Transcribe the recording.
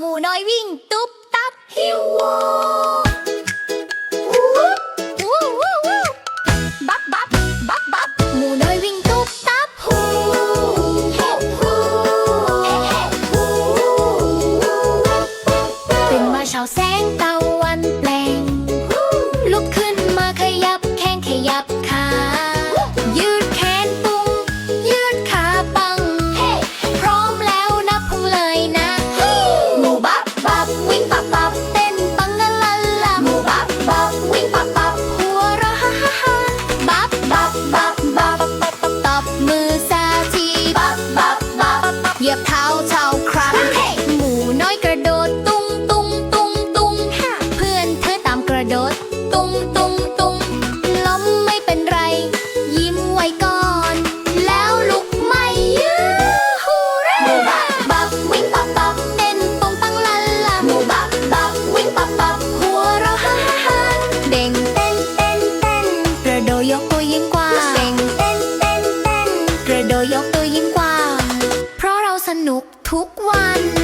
หมูน้อยวิ่งตุ๊บตับฮิวโวบับบับบับบับหมูน้อยวิ่งตุ๊บตับฮูเฮฮูเฮฮูตื่นมาช้าแสงตะวันแปลงลุกขึ้นมาขยับแข้งขยับ เหยียบเท้าเท้าครับ หมูน้อยกระโดดตุ้งตุ้งตุ้งตุ้งเพื่อนเธอตามกระโดด ตุ้งตุ้งตุ้งล้มไม่เป็นไร ยิ้มไว้ก่อน แล้วลุกไม่ยืฮูเร่บับบับวิ่งปับปับเต้นปองปังลันลัหมูบับบับวิ่งปับปับหัวเราฮ่าฮ่าฮ่าเด้งเต้นเต้นเต้นกระโดดยกตัวยิ่งกว่าเด้งเต้นเต้นเต้นกระโดดยกตัวยิ่งกว่า นุกทุกวัน